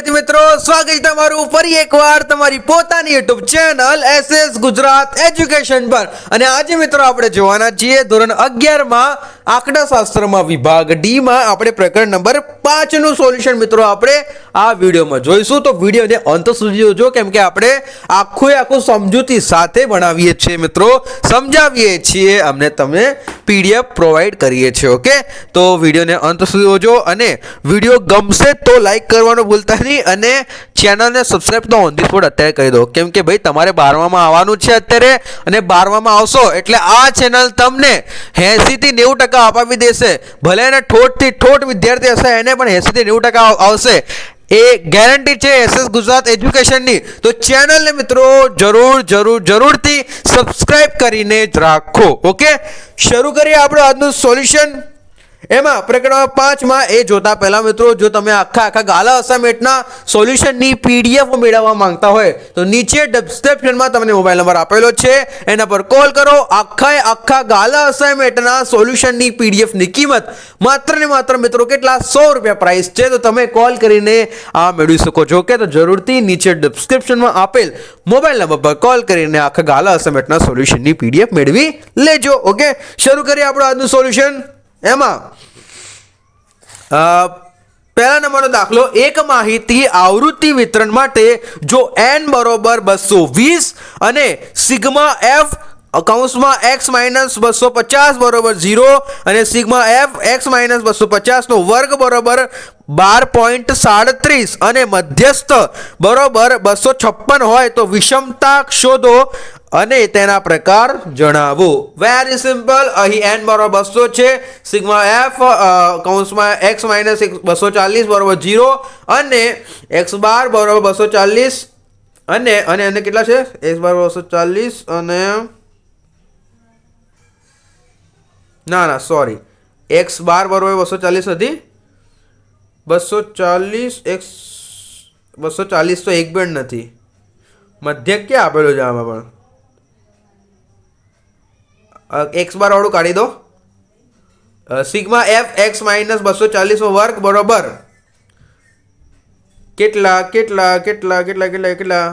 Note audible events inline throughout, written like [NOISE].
વિદ્યાર્થી મિત્રો સ્વાગત છે તમારું ફરી એકવાર તમારી પોતાની YouTube channel SS Gujarat education પર. અને આજે મિત્રો આપણે જોવાના છીએ ધોરણ 11 માં આંકડાશાસ્ત્રમાં વિભાગ ડી માં આપણે પ્રકરણ નંબર 5 નું સોલ્યુશન મિત્રો આપણે આ વિડીયોમાં જોઈશું. તો વિડીયોને અંત સુધી જોજો, કેમ કે આપણે આખું આખું સમજૂતી સાથે ભણાવીએ છીએ મિત્રો. સમજાવીએ છીએ અમને તમે પીડીએફ પ્રોવાઈડ કરીએ છીએ ઓકે તો વિડીયોને અંત સુધી જોજો અને વીડિયો ગમશે તો લાઈક કરવાનું ભૂલતા નહીં અને ચેનલને સબસ્ક્રાઈબ તો ઓન ધી સ્પોટ અત્યારે કરી દો કેમ કે ભાઈ, તમારે બારમામાં આવવાનું છે અત્યારે અને બારમામાં આવશો એટલે આ ચેનલ તમને એંસીથી નેવું ટકા અપાવી દેશે. ભલે એને ઠોઠથી ઠોઠ વિદ્યાર્થી હશે, એને પણ એંસીથી નેવું ટકા આવશે. એ ગેરંટી છે એસએસ ગુજરાત એજ્યુકેશનની તો ચેનલને મિત્રો જરૂર જરૂર, જરૂરથી સબસ્ક્રાઈબ કરીને જ રાખો. ઓકે શરૂ કરીએ આપણે આજનું સોલ્યુશન એમાં પ્રકરણ પાંચમાં એ જોતા પહેલા મિત્રો, જો તમે આખા આખા ગાલા અસાઇનમેન્ટના સોલ્યુશનની પીડીએફ મેળવવા માંગતા હોય, તો નીચે ડિસ્ક્રિપ્શનમાં તમને મોબાઈલ નંબર આપેલો છે. એના પર કોલ કરો. આખા આખા ગાલા અસાઇનમેન્ટના સોલ્યુશનની પીડીએફની કિંમત માત્ર ને માત્ર મિત્રો કેટલા? સો રૂપિયા પ્રાઇસ છે. તો તમે કોલ કરીને આ મેળવી શકો છો. કે તો જરૂરથી નીચે ડિસ્ક્રિપ્શનમાં આપેલ મોબાઈલ નંબર પર કોલ કરીને આખા ગાલા અસાઇનમેન્ટના સોલ્યુશનની પીડીએફ મેળવી લેજો. ઓકે, શરૂ કરીએ આપણું આજનું સોલ્યુશન. એમાં પહેલા નંબરનો દાખલો, એક માહિતી આવૃત્તિ વિતરણ માટે જો એન બરોબર બસો વીસ અને સિગ્મા એફ કૌંસમાં એક્સ માઇનસ બસો પચાસ બરોબર ઝીરો અને સિગ્મા એફ એક્સ માઇનસ બસો પચાસનો વર્ગ બરોબર બાર પોઈન્ટ સાડત્રીસ અને મધ્યસ્થ બરોબર બસો છપ્પન હોય તો વિષમતા શોધો. અને તેના પ્રકાર જણાવો. વેરી સિમ્પલ અહીં એન બરોબર બસો છે. સિગ્મા એફ કૌંસમાં એક્સ માઇનસ બસો ચાલીસ બરોબર જીરો અને એક્સ બાર બરોબર બસો ચાલીસ. અને અને અને કેટલા છે? એક્સ બાર બસો ચાલીસ અને ના ના સોરી એક્સ બાર બરોબર બસો ચાલીસ હતી. બસો ચાલીસ એક્સ બસો ચાલીસ તો એક બેન્ડ નથી. મધ્યક ક્યાં આપેલું છે આમાં પણ? એક્સ બાર વાળું કાઢી દો. સિગ્મા એફ એક્સ માઇનસ બસો ચાલીસનો વર્ગ બરોબર. કેટલા કેટલા કેટલા કેટલા કેટલા કેટલા?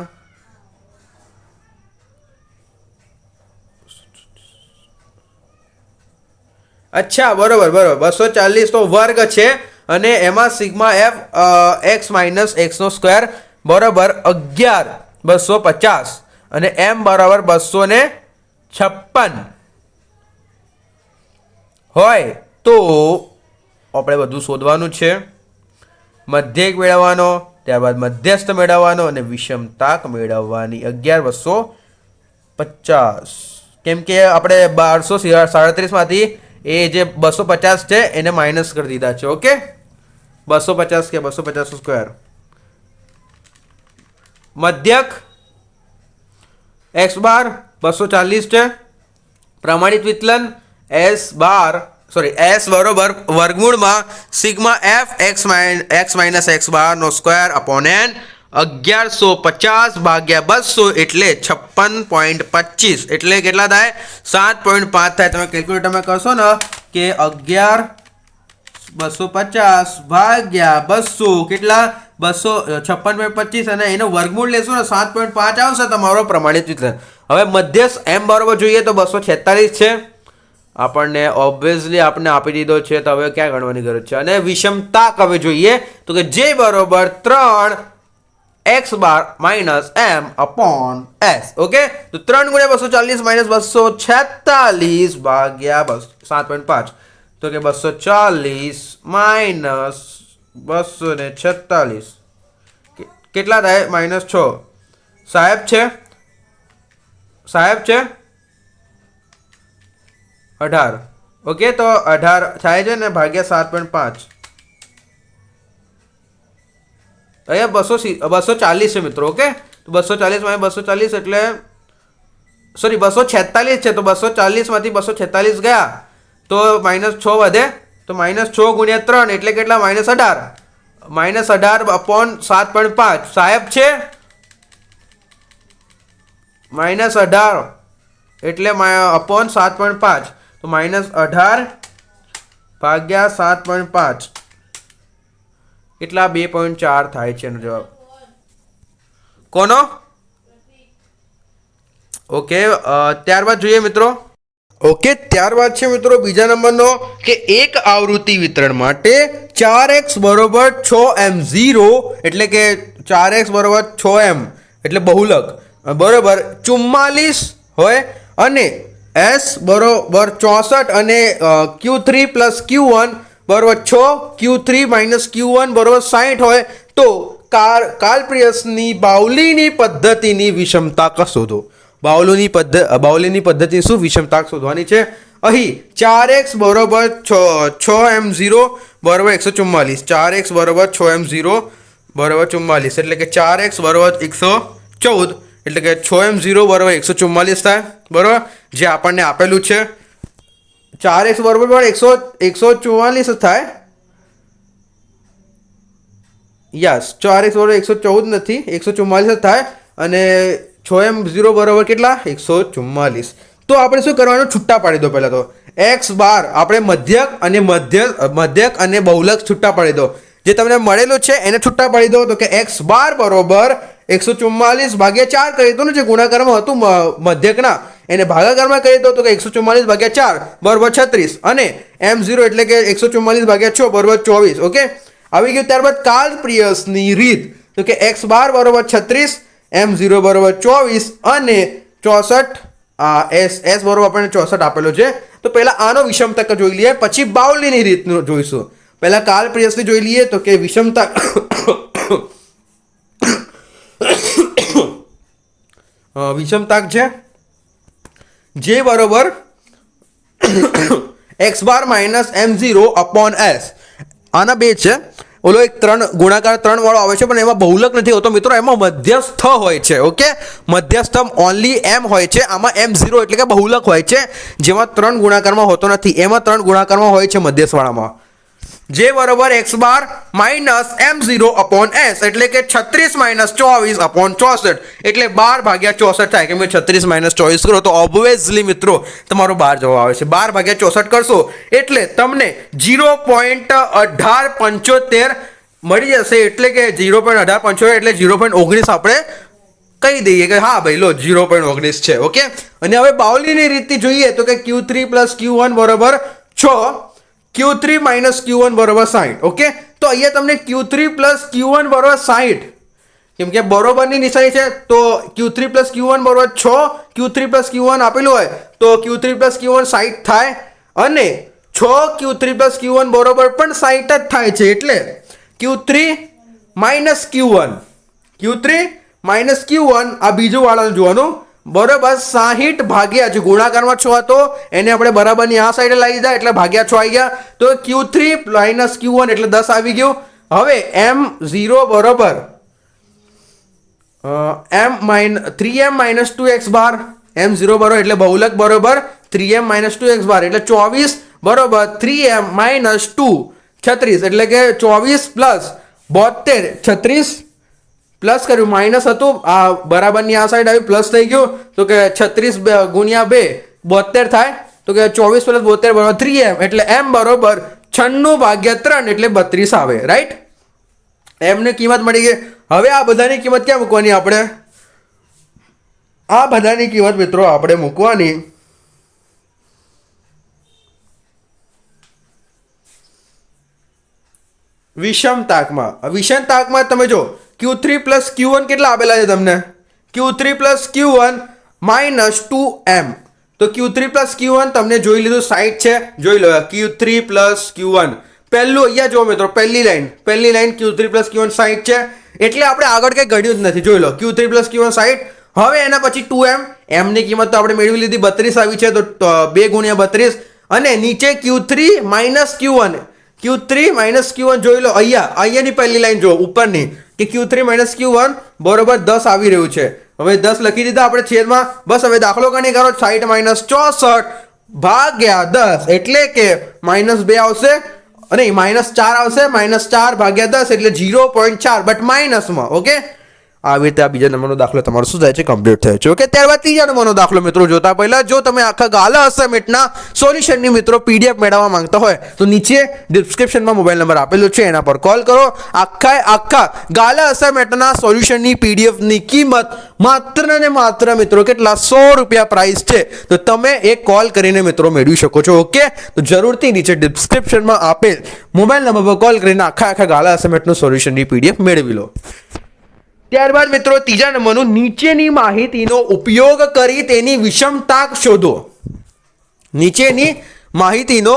અચ્છા, બરોબર બરોબર. બસો ચાલીસનો વર્ગ છે અને એમાં સિગ્મા એફ એક્સ માઇનસ એક્સનો સ્ક્વેર બરોબર અગિયાર બસો પચાસ. અને એમ બરાબર બસો ને છપ્પન. હોય તો આપણે બધું શોધવાનું છે. મધ્યક મેળવવાનો, ત્યારબાદ મધ્યસ્થ મેળવવાનો અને વિષમતાક મેળવવાની. અગિયાર બસો પચાસ. કેમ કે આપણે બારસો સાડત્રીસમાંથી એ જે બસો પચાસ છે એને માઇનસ કરી દીધા છે ઓકે બસો પચાસ કે બસો પચાસ સ્ક્વેર મધ્યક એક્સ બાર બસો ચાલીસ છે. પ્રમાણિત વિચલન એસ બાર સોરી એસ બરોબર વર્ગમૂળમાં sigma F X X minus X બારનો સ્ક્વેર અપોન એન અગિયારસો પચાસ ભાગ્યા બસો એટલે છપ્પન પોઈન્ટ પચીસ. એટલે કેટલા થાય? સાત પોઈન્ટ પાંચ થાય. તમે કેલ્ક્યુલેટરમાં કરશો ને કે અગિયાર બસો પચાસ ભાગ્યા બસો કેટલા? બસો, છપ્પન પોઈન્ટ પચીસ અને એનો વર્ગમૂળ લેશો ને સાત પોઈન્ટ પાંચ આવશે તમારો પ્રમાણિત વિતરણ હવે મધ્યસ્થ એમ બરોબર જોઈએ તો બસો છેતાલીસ છે. આપણને ઓબ્વિયસલી આપણે આપી દીધો છે, તો હવે ક્યાં ગણવાની જરૂર છે? અને વિષમતા હવે જોઈએ, તો કે જે બરોબર ત્રણ X bar minus M upon S okay તો ત્રણ ગુણ્યા બસો ચાલીસ માઇનસ બસો છેતાલીસ ભાગ્યા બસ, સાત પોઈન્ટ પાંચ. તો કે બસો ચાલીસ માઇનસ બસો ને છેતાલીસ. કેટલા થાય? માઇનસ છ. સાહેબ છે? સાહેબ છે? અઢાર. ઓકે તો અઢાર થાય છે ને ભાગ્યા સાત પોઈન્ટ પાંચ. અહીંયા બસો બસો ચાલીસ છે મિત્રો ઓકે તો બસો ચાલીસમાં બસો ચાલીસ એટલે સોરી બસો છેતાલીસ છે, તો બસો ચાલીસમાંથી બસો છેતાલીસ ગયા. તો માઇનસ છ વધે, તો માઇનસ છ ગુણ્યા ત્રણ એટલે કેટલા? માઇનસ અઢાર. માઇનસ અઢાર અપોન સાત પોઈન્ટ પાંચ. સાહેબ છે? માઇનસ અઢાર એટલે અપોન સાત પોઈન્ટ પાંચ. તો માઇનસ અઢાર ભાગ્યા સાત પોઈન્ટ પાંચ. એટલા બે પોઈન્ટ ચાર થાય છે એનો જવાબ. કોનો? ઓકે ત્યારબાદ જોઈએ મિત્રો. ઓકે, ત્યારબાદ છે મિત્રો બીજા નંબરનો કે એક આવૃત્તિ વિતરણ માટે ચાર એક્સ બરોબર છ એમ ઝીરો એટલે કે ચાર એક્સ બરોબર છ એમ એટલે બહુલક. બરોબર, ચુમ્માલીસ હોય અને એસ બરોબર ચોસઠ અને Q three plus Q one બરોબર છ Q three minus Q one બરોબર સાઠ હોય તો કાર, કાલપ્રિયસની બાઉલીની પદ્ધતિની વિષમતા શોધો? બાઉલીની પદ્ધતિ બાઉલીની પદ્ધતિ શું? વિષમતા શોધવાની છે. અહીં ચાર એક્સ બરોબર છ છ એમ ઝીરો બરોબર એકસો ચુમ્માલીસ. ચાર એક્સ બરોબર છ એમ ઝીરો બરોબર ચુમ્માલીસ. એટલે કે ચાર એક્સ બરોબર એકસો ચૌદ. એટલે કે છ એમ ઝીરો બરોબર એકસો ચુમ્માલીસ થાય, બરોબર? જે આપણને આપેલું છે. ચાર એક્સ બરોબર પણ એકસો એકસો ચુમ્માલીસ થાય. યસ, ચાર એક્સ બરોબર એકસો ચૌદ નથી, એકસો ચુમ્માલીસ જ થાય અને છ એમ ઝીરો બરોબર કેટલા? એકસો ચુમ્માલીસ. તો આપણે શું કરવાનું? છૂટા પાડી દો પહેલાં તો. એક્સ બાર, આપણે મધ્યક અને મધ્ય, મધ્યક અને બહુલક છૂટા પાડી દો. જે તમને મળેલું છે, એને છૂટા પાડી દો. તો કે એક્સ બાર બરોબર એકસો ચુમ્માલીસ ભાગ્યા ચાર કરી દો ને જે ગુણાકારમાં હતું મધ્યકના, એને ભાગાકારમાં કરી દો તો કે એકસો ચુમ્માલીસ ભાગ્યા ચાર, બરોબર છત્રીસ. અને એમ ઝીરો એટલે કે એકસો ચુમ્માલીસ ભાગ્યા છ, બરોબર ચોવીસ, ઓકે? આવી ગયું ત્યારબાદ કાલ પ્રિયસની રીત, તો કે એક્સ બાર, બરોબર છત્રીસ, એમ ઝીરો, બરોબર ચોવીસ, અને ચોસઠ, આ એસ એસ બરોબર આપણને ચોસઠ આપેલો છે. તો પહેલાં આનો વિષમતક જોઈ લઈએ, પછી બાઉલીની રીતનું જોઈશું. પહેલાં કાલ પ્રિયસની જોઈ લઈએ તો કે વિષમતા વિષમતાક છે? જે બરોબર X bar minus M zero upon S. આના બે છે. ઓલો એક ત્રણ ગુણાકાર ત્રણ વાળો આવે છે, પણ એમાં બહુલક નથી હોતો મિત્રો. એમાં મધ્યસ્થ હોય છે, ઓકે? મધ્યસ્થ ઓનલી એમ હોય છે. આમાં એમ ઝીરો એટલે કે બહુલક હોય છે. જેમાં ત્રણ ગુણાકારમાં હોતો નથી. એમાં ત્રણ ગુણાકારમાં હોય છે મધ્યસ્થવાળામાં જે બરોબર X bar minus M zero upon S એટલે કે છત્રીસ માઇનસ ચોવીસ અપોન ચોસઠ. એટલે બાર ભાગ્યા ચોસઠ થાય. કેમ કે છત્રીસ માઇનસ ચોવીસ કરો તો ઓબ્વિયસલી મિત્રો તમારો બાર જવાબ આવે છે. બાર ભાગ્યા ચોસઠ કરશો, એટલે તમને જીરો પોઈન્ટ અઢાર પંચોતેર મળી જશે. એટલે કે જીરો પોઈન્ટ અઢાર પંચોતેર, એટલે જીરો પોઈન્ટ ઓગણીસ આપણે કહી દઈએ કે હા ભાઈ, લો જીરો પોઈન્ટ ઓગણીસ છે, ઓકે? અને હવે બાઉલીની રીતથી જોઈએ તો કે Q three plus Q one બરોબર છ. Q three minus Q one બરોબર સાહીઠ ઓકે? તો અહીંયા તમને Q three plus Q one બરોબર સાહીઠ કેમ કે બરોબરની નિશાની છે, તો Q three plus Q one બરોબર છ Q three plus Q one આપેલું હોય, તો Q three plus Q one સાહીઠ થાય, અને છ Q three plus Q one બરોબર પણ સાહીઠ જ થાય છે, એટલે Q three minus Q one Q three minus Q one આ બીજું વાળાનું જોવાનું બરોબર, સાહીઠ ભાગ્યા જે ગુણાકારમાં છ હતો એને આપણે બરાબરની આ સાઈડે લાવી દીધા, એટલે ભાગ્યા છ આવી ગયા. તો Q three minus Q one એટલે દસ આવી ગયું. હવે એમ ઝીરો બરોબર. M minus three M minus two X bar M zero બરોબર, એટલે બહુલક બરોબર. Three M minus two X bar એટલે ચોવીસ બરોબર. થ્રી એમ માઇનસ ટુ છત્રીસ, એટલે કે ચોવીસ પ્લસ બોતેર છત્રીસ પ્લસ કર્યું, માઇનસ હતું, આ બરાબરની આ સાઈડ આવી, પ્લસ થઈ ગયું, તો કે છત્રીસ ગુણ્યા બે, બોતેર થાય, તો કે ચોવીસ પ્લસ બોતેર બરાબર થ્રી એમ એટલે એમ બરોબર છન્નું ભાગ્યા ત્રણ, એટલે બત્રીસ આવે રાઈટ એમની કિંમત મળી ગઈ. હવે આ બધાની કિંમત ક્યાં મૂકવાની આપણે? આ બધાની કિંમત મિત્રો આપણે મૂકવાની વિષમ તાકમાં. વિષમ તાકમાં તમે જો Q three plus Q one કેટલા આપેલા છે તમને? Q three plus Q one minus two M તો Q three plus Q one તમને જોઈ લીધું સાઈડ છે. જોઈ લો Q three plus Q one પહેલું અહીંયા જો મિત્રો, પહેલી લાઈન. પહેલી line Q three plus Q one side છે. એટલે આપણે આગળ કંઈ ઘડ્યું જ નથી. જોઈ લો Q three plus Q one side હવે એના પછી ટુ એમ એમની કિંમત તો આપણે મેળવી લીધી બત્રીસ આવી છે, તો બે ગુણ્યા બત્રીસ. અને નીચે Q three minus Q one Q three minus Q one જોઈ લો, અહીંયા, અહીંયાની પહેલી લાઈન જો ઉપરની. કે Q three minus Q one બરોબર દસ આવી રહ્યું છે. હવે દસ લખી દીધા, આપણે છેદમાં. બસ હવે દાખલો ગણી કરો. સાઈઠ માઇનસ ચોસઠ ભાગ્યા દસ એટલે કે માઇનસ બે આવશે. અને માઇનસ ચાર આવશે. માઇનસ ચાર ભાગ્યા દસ એટલે જીરો પોઈન્ટ ચાર. બટ માઇનસમાં ઓકે આવી રીતે આ બીજા નંબરનો દાખલો તમારો શું થાય છે? કમ્પ્લીટ થયો છે. ઓકે ત્યારબાદ ત્રીજા નંબરનો દાખલો મિત્રો જોતા પહેલા, જો તમે આખા ગાલા અસાઇનમેન્ટના સોલ્યુશનની મિત્રો પીડીએફ મેળવવા માંગતા હોય, તો નીચે ડિસ્ક્રિપ્શનમાં મોબાઈલ નંબર આપેલો છે. એના પર કોલ કરો. આખા આખા ગાલા અસાઇમેન્ટના સોલ્યુશનની પીડીએફની કિંમત માત્ર ને માત્ર મિત્રો કેટલા? સો રૂપિયા પ્રાઇસ છે. તો તમે એક કોલ કરીને મિત્રો મેળવી શકો છો. ઓકે તો જરૂરથી નીચે ડિસ્ક્રિપ્શનમાં આપેલ મોબાઈલ નંબર પર કોલ કરીને આખા આખા ગાલા અસાઇમેન્ટનું સોલ્યુશનની પીડીએફ મેળવી લો. ત્યારબાદ મિત્રો ત્રીજા નંબરનું નીચેની માહિતીનો ઉપયોગ કરી તેની વિષમતા શોધો. નીચેની માહિતીનો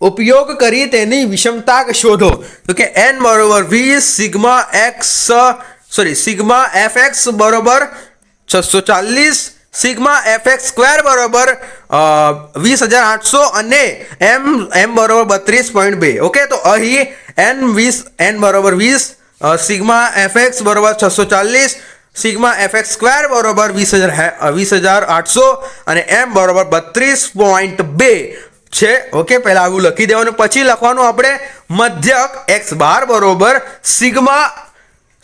ઉપયોગ કરી તેની વિષમતા શોધો. તો કે એન બરોબર વીસ sigma X, sorry, sigma F X બરોબર છસો ચાલીસ, સિગ્મા એફ એક્સ સ્ક્વેર બરોબર વીસ હજાર આઠસો અને એમ એમ બરોબર બત્રીસ પોઈન્ટ બે. ઓકે, તો અહીં એન વીસ એન બરોબર વીસ સિગ્મા એફ એક્સ બરોબર છસો ચાલીસ, સિગ્મા એફ એક્સ સ્ક્વેર બરોબર વીસ હજાર વીસ હજાર આઠસો અને એમ બરોબર બત્રીસ પોઈન્ટ બે છે. ઓકે, પહેલાં આવું લખી દેવાનું. પછી લખવાનું આપણે મધ્યક એક્સ બાર બરોબર sigma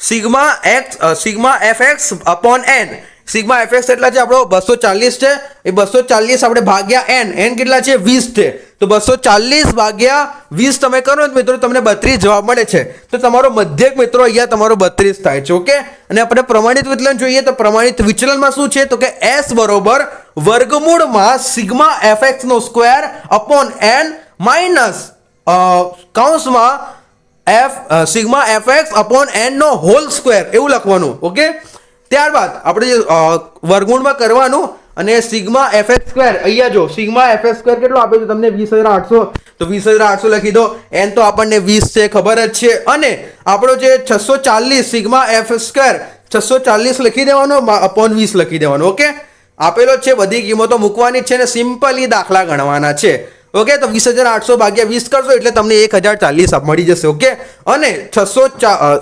sigma X sigma F X upon N. Sigma F X એટલા છે આપણો? બસો ચાલીસ છે. એ બસો ચાલીસ આપણે ભાગ્યા એન એન કેટલા છે? વીસ છે. તો બસો ચાલીસ ભાગ્યા વીસ તમે કરો ને મિત્રો તમને બત્રીસ જવાબ મળે છે. તો તમારો મધ્યક મિત્રો અહીંયા તમારો બત્રીસ થાય છે, ઓકે? અને આપણે પ્રમાણિત વિચલન જોઈએ તો પ્રમાણિત વિચલનમાં શું છે? તો કે એસ બરોબર વર્ગમૂળમાં સિગ્મા એફ એક્સ નો સ્ક્વેર અપોન એન માઇનસ કૌંસમાં F sigma F X upon N નો હોલ સ્ક્વેર. એવું લખવાનું, ઓકે? ત્યારબાદ આપણે જે વર્ગુણમાં કરવાનું અને સિગ્મા એફ એસ સ્ક્વેર, અહીંયા જો, સિગ્મા એફ એસ સ્ક્વેર કેટલો આપ્યો છે? તમને વીસ હજાર આઠસો. તો વીસ હજાર આઠસો લખી દો. એન તો આપણને વીસ છે, ખબર જ છે. અને આપણો જે છસો ચાલીસ, સિગ્મા એફ સ્ક્વેર, છસો ચાલીસ લખી દેવાનો અપોન વીસ લખી દેવાનો, ઓકે? આપેલો છે, બધી કિંમતો મૂકવાની છે ને સિમ્પલી દાખલા ગણવાના છે. ઓકે? તો વીસ હજાર આઠસો ભાગ્યા વીસ કરશો એટલે તમને એક હજાર ચાલીસ મળી જશે, ઓકે? અને છસો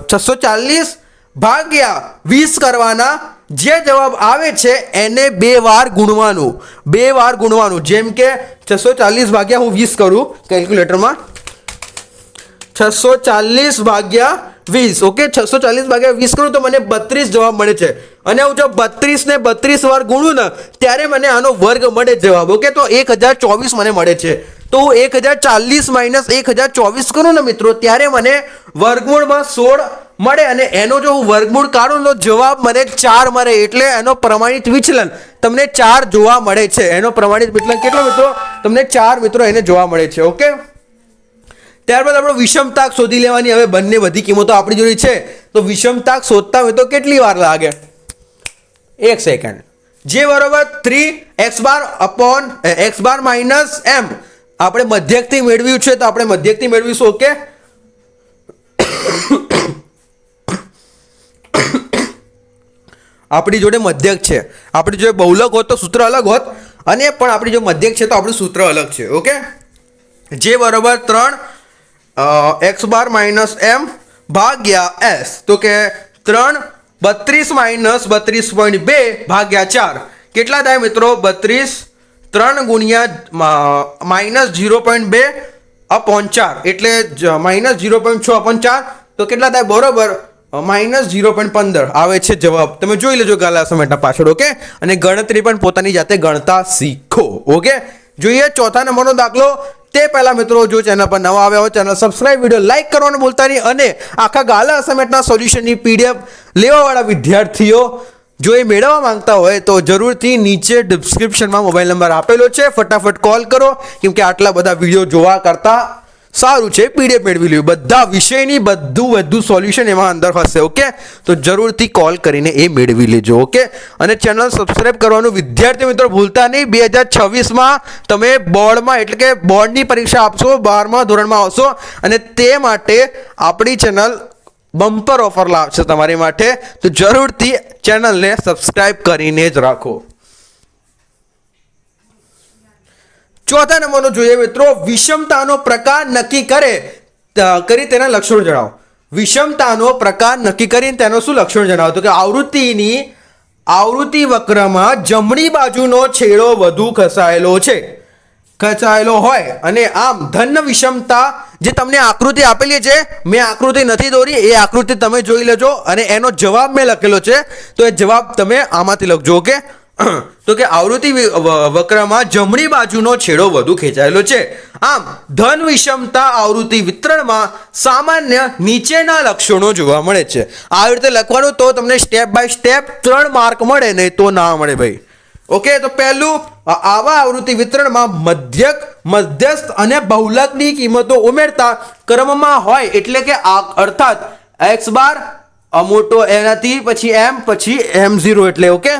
છસો ચાલીસ ભાગ્યા વીસ કરવાના. જે જવાબ આવે છે એને બે વાર ગુણવાનું. બે વાર ગુણવાનું. જેમ કે છસો ચાલીસ ભાગ્યા હું વીસ કરું કેલ્ક્યુલેટરમાં. છસો ચાલીસ ભાગ્યા વીસ. ઓકે, છસો ચાલીસ ભાગ્યા વીસ કરું તો મને બત્રીસ જવાબ મળે છે. અને હું જો બત્રીસને બત્રીસ વાર ગુણું ને, ત્યારે મને આનો વર્ગ મળે જવાબ. ઓકે, તો એક હજાર ચોવીસ મને મળે છે. તો હું એક હજાર ચાલીસ માઇનસ એક હજાર ચોવીસ કરું ને મિત્રો, ત્યારે મને વર્ગમૂળમાં સોળ મળે અને એનો જો હું વર્ગમૂળ કાઢું તો જવાબ મને ચાર મળે એટલે એનો પ્રમાણિત વિચલન તમને ચાર જોવા મળે છે. એનો પ્રમાણિત વિચલન કેટલો મિત્રો? તમને ચાર મિત્રો એને જોવા મળે છે, ઓકે? ત્યારબાદ આપણે વિષમતાક શોધી લેવાની હવે બંને બધી કિંમતો આપણી જોડી છે. તો વિષમતાક શોધતા હોય તો કેટલી વાર લાગે? એક સેકન્ડ જે બરોબર three X bar upon X bar minus M આપણે મધ્યકથી મેળવ્યું છે તો આપણે મધ્યકથી મેળવીશું, ઓકે? આપણી જોડે મધ્યક છે. આપણી જોડે બહુલક હોત તો સૂત્ર અલગ હોત, અને પણ આપણી જો મધ્યક છે તો આપણું સૂત્ર અલગ છે, ઓકે? જે બરાબર ત્રણ એક્સ બાર માઇનસ એમ ભાગ્યા એસ. તો કે ત્રણ બત્રીસ માઇનસ બત્રીસ પોઈન્ટ બે ભાગ્યા ચાર. કેટલા થાય મિત્રો? બત્રીસ ત્રણ ગુણ્યા માઇનસ ઝીરો પોઈન્ટ બે અપોન ચાર. એટલે માઇનસ જીરો પોઈન્ટ છ અપોન ચાર, તો કેટલા થાય? બરોબર. માઇનસ ઝીરો પોઈન્ટ પંદર. આવે છે જવાબ. તમે જોઈ લેજો ગાલા સમેટના પાછળ, ઓકે? અને ગણતરી પણ પોતાની જાતે ગણતા શીખો, ઓકે? જોઈએ ચોથા નંબરનો દાખલો. તે પહેલાં મિત્રો, જો ચેનલ પર નવા આવ્યા હોય, ચેનલ સબસ્ક્રાઇબ વીડિયો લાઇક કરવાનું ભૂલતા નહીં અને આખા ગાલા અસાઇનમેન્ટના સોલ્યુશનની પીડીએફ લેવાવાળા વિદ્યાર્થીઓ જો એ મેળવવા માંગતા હોય તો જરૂરથી નીચે ડિસ્ક્રિપ્શનમાં મોબાઈલ નંબર આપેલો છે. ફટાફટ કોલ કરો. કેમ કે આટલા બધા વીડિયો જોવા કરતાં સારું છે. પીડીએફ મેળવી લેવું બધા વિષયની બધું બધું સોલ્યુશન એમાં અંદર હશે ઓકે તો જરૂરથી કોલ કરીને એ મેળવી લેજો ઓકે અને ચેનલ સબસ્ક્રાઈબ કરવાનું વિદ્યાર્થી મિત્રો ભૂલતા નહીં. બે હજાર છવ્વીસમાં તમે બોર્ડમાં, એટલે કે બોર્ડની પરીક્ષા આપશો, બારમા ધોરણમાં આવશો. અને તે માટે આપણી ચેનલ બમ્પર ઓફર લાવશે તમારી માટે, તો જરૂરથી ચેનલને સબસ્ક્રાઇબ કરીને જ રાખો. ચોથા નંબરનો જોઈએ મિત્રો, વિષમતાનો પ્રકાર નક્કી કરે કરી તેના લક્ષણો જણાવો. વિષમતાનો પ્રકાર નક્કી કરીને તેનો શું લક્ષણ જણાવો? તો કે આવૃત્તિની, આવૃત્તિ વક્રમાં જમણી બાજુનો છેડો વધુ ખસાયેલો છે. ખસાયેલો હોય અને આમ ધન વિષમતા જે તમને આકૃતિ આપેલી છે, મેં આકૃતિ નથી દોરી, એ આકૃતિ તમે જોઈ લેજો અને એનો જવાબ મેં લખેલો છે. તો એ જવાબ તમે આમાંથી લખજો, ઓકે? [CLEARS THROAT] તો કે આવૃત્તિ વક્રમાં જમણી બાજુનો છેડો વધુ ખેંચાયેલો છે. આમ, ધન વિષમતા આવૃત્તિ વિતરણમાં સામાન્ય નીચેના લક્ષણો જોવા મળે છે. આવી રીતે લખવાનું તો તમને સ્ટેપ બાય સ્ટેપ ત્રણ માર્ક મળે, નહીં તો ના મળે ભાઈ. ઓકે, તો પહેલું આવા આવૃત્તિ વિતરણમાં મધ્યક, મધ્યસ્થ અને બહુલકની કિંમતો ઉમેરતા ક્રમમાં હોય એટલે કે આ અર્થાત એક્સ બાર મોટો એનાથી, પછી એમ પછી એમ ઝીરો એટલે, ઓકે?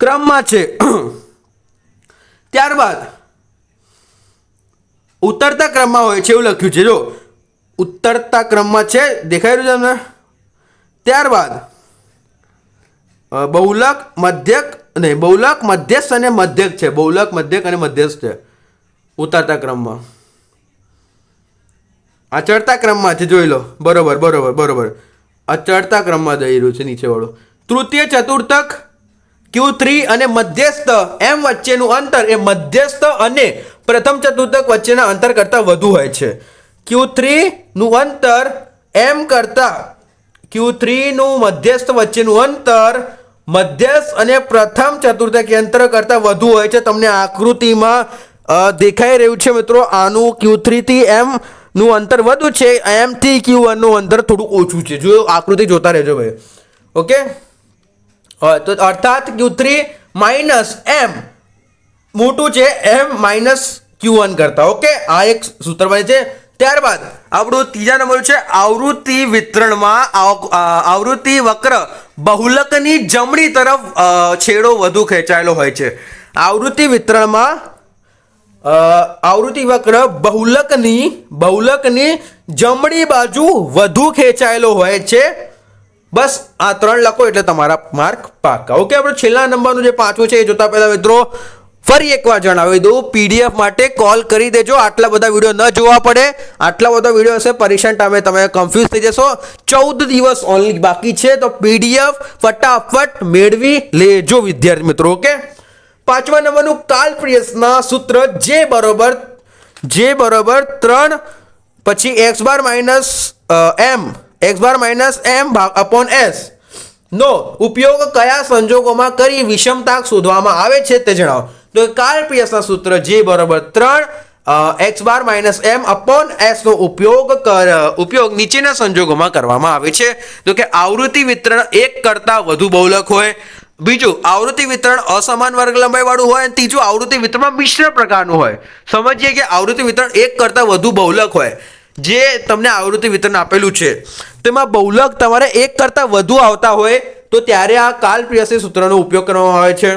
ક્રમમાં છે. [CLEARS THROAT] ત્યારબાદ, ઉતરતા ક્રમમાં હોય છે, એવું લખ્યું છે, જો. ઉતરતા ક્રમમાં છે, દેખાઈ રહ્યું છે તમને? ત્યારબાદ બહુલક, મધ્યક નહીં બહુલક મધ્યસ્થ અને મધ્યક છે. બહુલક, મધ્યક અને મધ્યસ્થ છે. ઉતારતા ક્રમમાં. આ ચડતા ક્રમમાં જોઈ લો. બરોબર બરોબર બરોબર. આ ચડતા ક્રમમાં જઈ રહ્યું છે નીચેવાળું. તૃતીય ચતુર્થક ક્યુ થ્રી અને મધ્યસ્થ. એમ વચ્ચેનું અંતર એ મધ્યસ્થ અને પ્રથમ ચતુર્થક વચ્ચેના અંતર કરતાં વધુ હોય છે. ક્યુ થ્રીનું અંતર એમ કરતાં ક્યુ થ્રીનું મધ્યસ્થ વચ્ચેનું અંતર મધ્યસ્થ અને પ્રથમ ચતુર્થક યંત્ર કરતાં વધુ હોય છે. તમને આકૃતિમાં દેખાઈ રહ્યું છે મિત્રો. આનું ક્યુ થ્રીથી એમ નું અંતર વધુ છે. એમ થી ક્યુ વનનું અંતર થોડું ઓછું છે. જો આકૃતિ જોતા રહેજો ભાઈ. ઓકે? હા, તો અર્થાત ક્યુ થ્રી માઇનસ એમ મોટું છે. એમ માઇનસ ક્યુ વન કરતા. ઓકે? આ એક સૂત્ર બને છે. ત્યારબાદ આપણું ત્રીજા નંબર છે, આવૃત્તિ વિતરણમાં આવ- આવૃત્તિ વક્ર બહુલકની જમણી તરફ છેડો વધુ ખેંચાયેલો હોય છે. આવૃત્તિ વિતરણમાં આવૃત્તિ વક્ર બહુલકની બહુલકની જમણી બાજુ વધુ ખેંચાયેલો હોય છે. બસ, આ ત્રણ લખો એટલે તમારા માર્ક પાકા ઓકે, આપણે છેલ્લા નંબરનું જે પાંચમું છે, એ જોતા પહેલા મિત્રો ફરી એકવાર જણાવી દઉં પીડીએફ માટે કોલ કરી દેજો. આટલા બધા વીડિયો ન જોવા પડે. આટલા બધા વીડિયો હશે પરીક્ષા ટાઈમે તમે કન્ફ્યુઝ થઈ જશો. ચૌદ દિવસ ઓનલી બાકી છે, તો પીડીએફ ફટાફટ મેળવી લેજો, વિદ્યાર્થી મિત્રો, ઓકે? પાંચમા નંબરનું કાલપ્રિયસના સૂત્ર જે બરોબર જે બરોબર ત્રણ, પછી X bar minus M X bar minus M upon S નો, ઉપયોગ કયા સંજોગોમાં કરી વિષમતા શોધવામાં આવે છે તે જણાવો. તો કાર્પિયસના સૂત્ર જે બરોબર ત્રણ X bar minus M upon એસનો ઉપયોગ કર, ઉપયોગ નીચેના સંજોગોમાં કરવામાં આવે છે. તો કે આવૃત્તિ વિતરણ એક કરતાં વધુ બહુલક હોય, બીજું આવૃત્તિ વિતરણ અસમાન વર્ગ લંબાઈ વાળું હોય, અને ત્રીજું આવૃત્તિ વિતરણમાં મિશ્ર પ્રકારનું હોય. સમજીએ કે આવૃત્તિ વિતરણ એક કરતાં વધુ બહુલક હોય. જે તમને આવૃત્તિ વિતરણ આપેલું છે. તેમાં બહુલક તમારે એક કરતાં વધુ આવતા હોય, તો ત્યારે આ કાલપ્રિયસી સૂત્રનો ઉપયોગ કરવામાં આવે છે.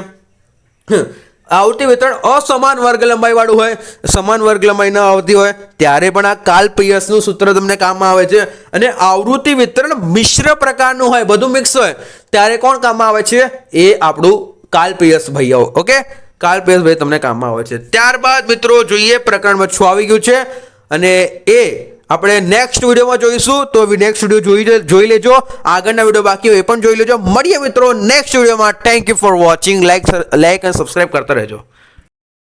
આવૃત્તિ વિતરણ અસમાન વર્ગ લંબાઈ વાળું હોય, સમાન વર્ગ લંબાઈ ન આવતી હોય, ત્યારે પણ આ કાલપ્રિયસનું સૂત્ર તમને કામમાં આવે છે. અને આવૃત્તિ વિતરણ મિશ્ર પ્રકારનું હોય, બધું મિક્સ હોય, ત્યારે કોણ કામમાં આવે છે? એ આપણું કાલપ્રિયસ ભાઈઓ ઓકે કાલપ્રિયસ ભાઈ તમને કામમાં આવે છે. ત્યારબાદ મિત્રો જોઈએ, પ્રકરણમાં છ આવી ગયું છે? અને એ આપણે નેક્સ્ટ વિડીયોમાં જોઈશું. તો નેક્સ્ટ વીડિયો જોઈ જોઈ લેજો. આગળના વીડિયો બાકી હોય એ પણ જોઈ લેજો. મળીએ મિત્રો નેક્સ્ટ વિડીયોમાં. Thank you for watching like like અને સબસ્ક્રાઈબ કરતા રહેજો.